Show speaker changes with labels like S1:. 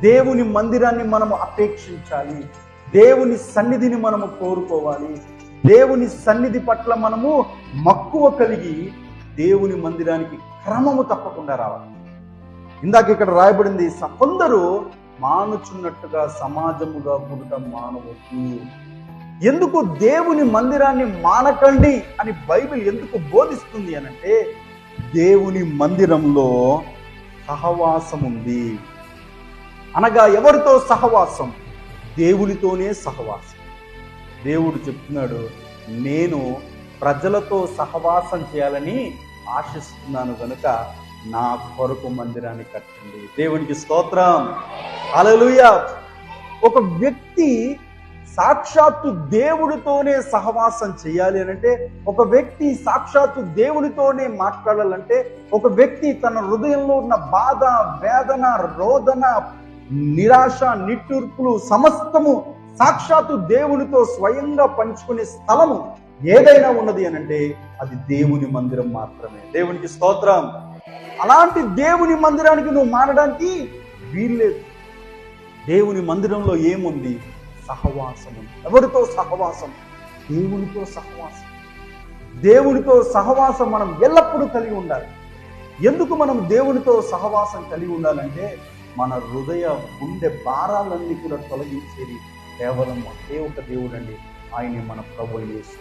S1: దేవుని మందిరాన్ని మనము అపేక్షించాలి. దేవుని సన్నిధిని మనము కోరుకోవాలి. దేవుని సన్నిధి పట్ల మనము మక్కువ కలిగి దేవుని మందిరానికి క్రమము తప్పకుండా రావాలి. ఇందాక ఇక్కడ రాయబడింది స- కొందరు మానుచున్నట్టుగా సమాజముగా పుడటం మానవద్దు. ఎందుకు దేవుని మందిరాన్ని మానకండి అని బైబిల్ ఎందుకు బోధిస్తుంది అనంటే దేవుని మందిరంలో సహవాసం ఉంది అనగా ఎవరితో సహవాసం? దేవునితోనే సహవాసం. దేవుడు చెప్తున్నాడు నేను ప్రజలతో సహవాసం చేయాలని ఆశిస్తున్నాను కనుక నా కొరకు మందిరాన్ని కట్టండి. దేవునికి స్తోత్రం. అలలుయ ఒక వ్యక్తి సాక్షాత్తు దేవుడితోనే సహవాసం చేయాలి అని అంటే ఒక వ్యక్తి సాక్షాత్తు దేవుడితోనే మాట్లాడాలంటే ఒక వ్యక్తి తన హృదయంలో ఉన్న బాధ వేదన రోదన నిరాశ నిట్టూర్పులు సమస్తము సాక్షాత్తు దేవునితో స్వయంగా పంచుకునే స్థలము ఏదైనా ఉన్నది అని అంటే అది దేవుని మందిరం మాత్రమే. దేవునికి స్తోత్రం. అలాంటి దేవుని మందిరానికి నువ్వు మారడానికి వీల్లేదు. దేవుని మందిరంలో ఏముంది? సహవాసం ఎవరితో సహవాసం? దేవునితో సహవాసం. దేవునితో సహవాసం మనం ఎల్లప్పుడూ కలిగి ఉండాలి. ఎందుకు మనం దేవునితో సహవాసం కలిగి ఉండాలంటే మన హృదయ గుండె భారాలన్నీ కూడా తొలగించేది కేవలం ఒకే ఒక దేవుడు అండి ఆయన మన ప్రభు యేసు.